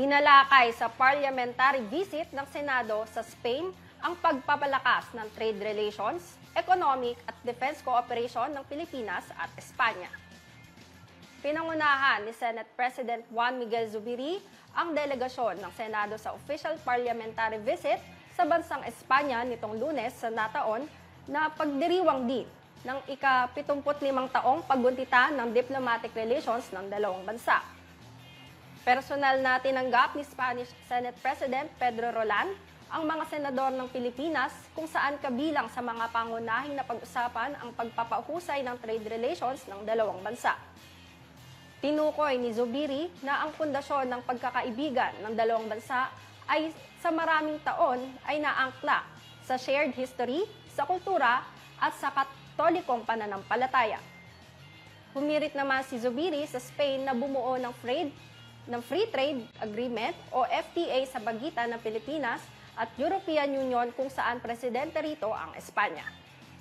Tinalakay sa parliamentary visit ng Senado sa Spain ang pagpapalakas ng trade relations, economic at defense cooperation ng Pilipinas at Espanya. Pinangunahan ni Senate President Juan Miguel Zubiri ang delegasyon ng Senado sa official parliamentary visit sa bansang Espanya nitong lunes sa nataon na pagdiriwang din ng ika-75 taong pagguntita ng diplomatic relations ng dalawang bansa. Personal na tinanggap ni Spanish Senate President Pedro Rolan ang mga senador ng Pilipinas kung saan kabilang sa mga pangunahing na pag-usapan ang pagpapahusay ng trade relations ng dalawang bansa. Tinukoy ni Zubiri na ang pundasyon ng pagkakaibigan ng dalawang bansa ay sa maraming taon ay naangkla sa shared history, sa kultura at sa katolikong pananampalataya. Humirit naman si Zubiri sa Spain na bumuo ng trade ng Free Trade Agreement o FTA sa pagitan ng Pilipinas at European Union kung saan presidente rito ang Espanya.